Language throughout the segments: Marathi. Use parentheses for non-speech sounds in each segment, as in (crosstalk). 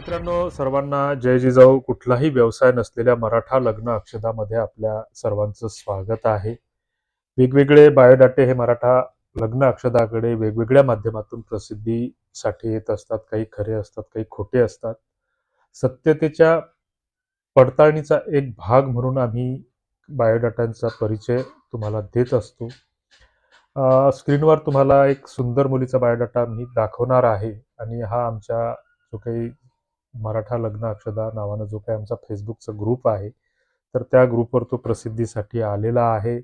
मित्रांनो सर्वांना जय जिजाऊ. कुठलाही व्यवसाय नसलेल्या मराठा लग्न अक्षदामध्ये आपल्या सर्वांचं स्वागत आहे. वेगवेगळे बायोडाटे हे मराठा लग्न अक्षदाकडे वेगवेगळ्या माध्यमातून प्रसिद्धीसाठी येत असतात. काही खरे असतात काही खोटे असतात. सत्यतेच्या पडताळणीचा एक भाग म्हणून आम्ही बायोडाटांचा परिचय तुम्हाला देत असतो. स्क्रीनवर तुम्हाला एक सुंदर मुलीचा बायोडाटा मी दाखवणार आहे आणि हा आमच्या जो काही मराठा लग्न अक्षदा नावानं जो काही आमचा फेसबुकचा ग्रुप आहे तर त्या ग्रुपवर तो प्रसिद्धीसाठी आलेला आहे.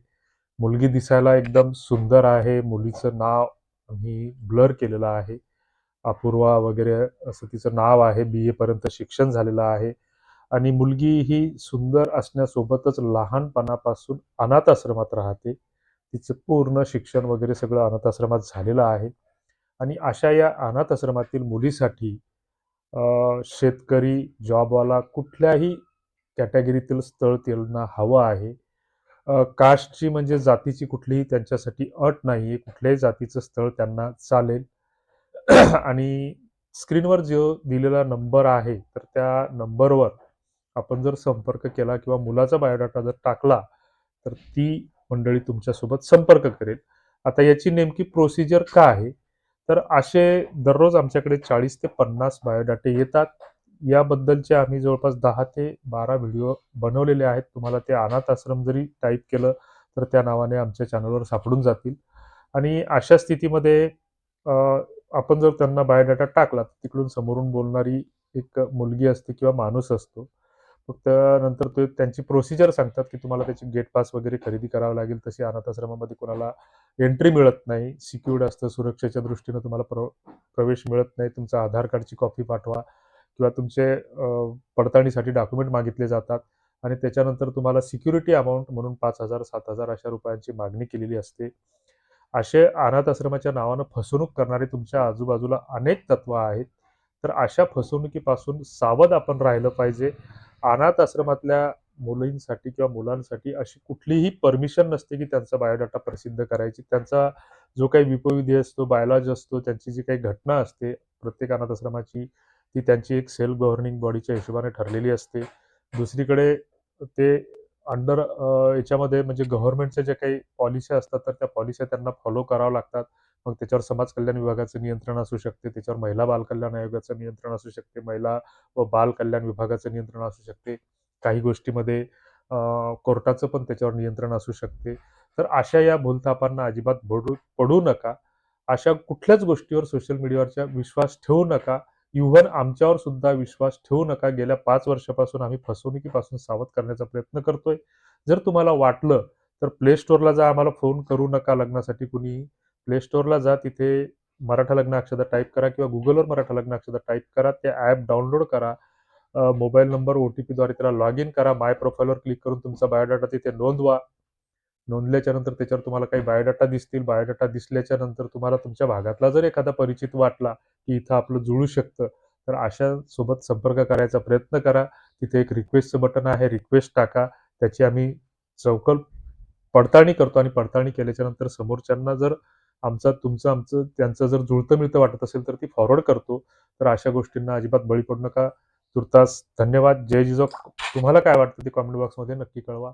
मुलगी दिसायला एकदम सुंदर आहे. मुलीचं नाव आम्ही ब्लर केलेलं आहे. अपूर्वा वगैरे असं तिचं नाव आहे. बी एपर्यंत शिक्षण झालेलं आहे. आणि मुलगी ही सुंदर असण्यासोबतच लहानपणापासून अनाथ आश्रमात राहते. तिचं पूर्ण शिक्षण वगैरे सगळं अनाथ आश्रमात झालेलं आहे. आणि अशा या अनाथ आश्रमातील मुलीसाठी शेतकरी जॉबवाला कुठल्याही कॅटेगरीतील स्थळ त्यांना हवं आहे. कास्टची म्हणजे जातीची कुठलीही त्यांच्यासाठी अट नाही आहे कुठल्याही जातीचं स्थळ त्यांना चालेल. (clears throat) आणि स्क्रीनवर जो दिलेला नंबर आहे तर त्या नंबरवर आपण जर संपर्क केला किंवा मुलाचा बायोडाटा जर टाकला तर ती मंडळी तुमच्यासोबत संपर्क करेल. आता याची नेमकी प्रोसिजर का आहे? तर असे दररोज आमच्याकडे चाळीस ते पन्नास बायोडाटे येतात. याबद्दलचे आम्ही जवळपास दहा ते बारा व्हिडिओ बनवलेले आहेत. तुम्हाला ते अनाथ आश्रम जरी टाईप केलं तर त्या नावाने आमच्या चॅनलवर सापडून जातील. आणि अशा स्थितीमध्ये आपण जर त्यांना बायोडाटा टाकला तर तिकडून समोरून बोलणारी एक मुलगी असते किंवा माणूस असतो. फक्त नंतर ते त्यांची प्रोसिजर सांगतात की तुम्हाला त्याची गेट पास वगैरे खरेदी करावं लागेल तशी अनाथ आश्रमामध्ये कोणाला एंट्री मिळत नाही. सिक्युर्ड असतं सुरक्षेच्या दृष्टीनं तुम्हाला प्र प्रवेश मिळत नाही. तुमचा आधार कार्डची कॉपी पाठवा किंवा तुमचे पडताळणीसाठी डॉक्युमेंट मागितले जातात आणि त्याच्यानंतर तुम्हाला सिक्युरिटी अमाऊंट म्हणून पाच हजार सात हजार अशा रुपयांची मागणी केलेली असते. असे अनाथ आश्रमाच्या नावानं फसवणूक करणारे तुमच्या आजूबाजूला अनेक तत्व आहेत. तर अशा फसवणुकीपासून सावध आपण राहिलं पाहिजे. अनाथ आश्रमातल्या मुलींसाठी किंवा मुलांसाठी अशी कुठलीही परमिशन नसते की त्यांचा बायोडाटा प्रसिद्ध करायची. त्यांचा जो काही विपविधी असतो बायोलॉजी असतो त्यांची जी काही घटना असते प्रत्येक अनाथ आश्रमाची ती त्यांची एक सेल्फ गव्हर्निंग बॉडीच्या हिशोबाने ठरलेली असते. दुसरीकडे ते अंडर याच्यामध्ये म्हणजे गव्हर्नमेंटच्या ज्या काही पॉलिसी असतात तर त्या पॉलिसी त्यांना फॉलो कराव्या लागतात. मग त्याच्यावर समाज कल्याण विभागाचं नियंत्रण असू शकते. त्याच्यावर महिला बालकल्याण आयोगाचं नियंत्रण असू शकते. महिला व बाल कल्याण विभागाचं नियंत्रण असू शकते. काही गोष्टीमध्ये कोर्टाचं पण त्याच्यावर नियंत्रण असू शकते. तर अशा या भूलथापांना अजिबात पडू पडू नका. अशा कुठल्याच गोष्टीवर सोशल मीडियावरच्या विश्वास ठेवू नका. इव्हन आमच्यावर सुद्धा विश्वास ठेवू नका. गेल्या पाच वर्षापासून आम्ही फसवणुकीपासून सावध करण्याचा प्रयत्न करतोय. जर तुम्हाला वाटलं तर प्ले स्टोअरला जा. आम्हाला फोन करू नका लग्नासाठी कुणी. प्ले स्टोअरला जा तिथे मराठा लग्न अक्षदा टाईप करा किंवा गुगलवर मराठा लग्न अक्षदा टाईप करा. ते ॲप डाउनलोड करा. मोबाईल नंबर ओ टी पीद्वारे त्याला लॉग इन करा माय प्रोफाईलवर क्लिक करून तुमचा बायोडाटा तिथे नोंदवा. नोंदल्याच्या नंतर त्याच्यावर तुम्हाला काही बायोडाटा दिसतील. बायोडाटा दिसल्याच्या नंतर तुम्हाला तुमच्या भागातला जर एखादा परिचित वाटला की इथं आपलं जुळू शकतं तर अशा सोबत संपर्क करायचा प्रयत्न करा. तिथे एक रिक्वेस्टचं बटन आहे. रिक्वेस्ट टाका. त्याची आम्ही चौकल पडताळणी करतो आणि पडताळणी केल्याच्यानंतर समोरच्यांना जर आमचा तुमचं आमचं त्यांचं जर जुळतं मिळतं वाटत असेल तर ती फॉरवर्ड करतो. तर अशा गोष्टींना अजिबात बळी पडू नका. तुर्तास धन्यवाद. जय जिजो तुम्हाला काय वाटतं ते कॉमेंट बॉक्समध्ये नक्की कळवा.